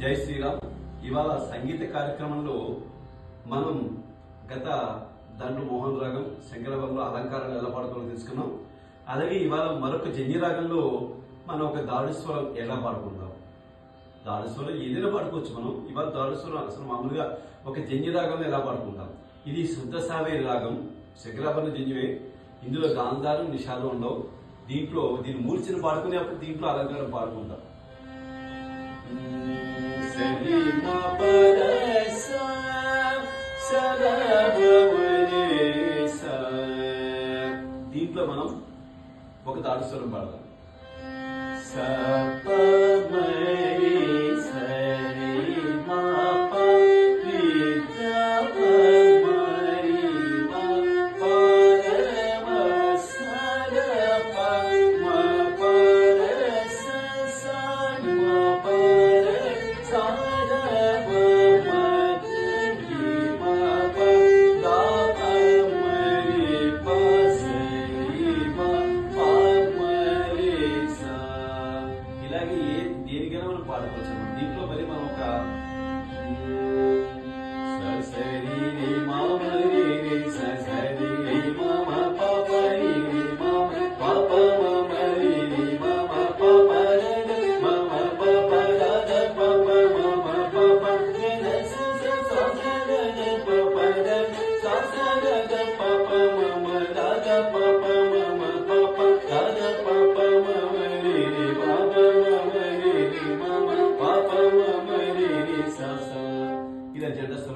జై శ్రీరామ్. ఇవాళ సంగీత కార్యక్రమంలో మనం గత దండు మోహన్ రాగం శంకరభంలో అలంకారాలు ఎలా పాడుకోవాలో తెలుసుకున్నాం అలాగే ఇవాళ మరొక జన్య రాగంలో మనం ఒక దారుస్వరం ఎలా పాడుకుందాం? దారుస్వరం ఏదైనా పాడుకోవచ్చు మనం. ఇవాళ దారుస్వరం అసలు మామూలుగా ఒక జన్య రాగంలో ఎలా పాడుకుందాం? ఇది శుద్ధ సావే రాగం శంకరాభరణ జన్యువే ఇందులో గాంధారం నిషాదం ఉండవు. దీంట్లో దీన్ని మూర్చిన పాడుకునేప్పుడు దీంట్లో అలంకారం పాడుకుందాం. దీంట్లో మనం ఒక తాడు స్వరం పాడదాం సపమరి పాడుకోవచ్చు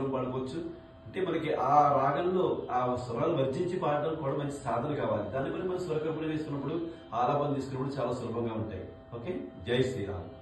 స్వరం పాడుకోవచ్చు. అంటే మనకి ఆ రాగంలో ఆ స్వరాలు వర్జించి పాడడం కూడా మంచి సాధన కావాలి. దాని గురించి మనం స్వరకల్పన వేసుకున్నప్పుడు ఆలాపన తీసుకున్నప్పుడు చాలా సులభంగా ఉంటాయి. ఓకే? జై శ్రీరామ్.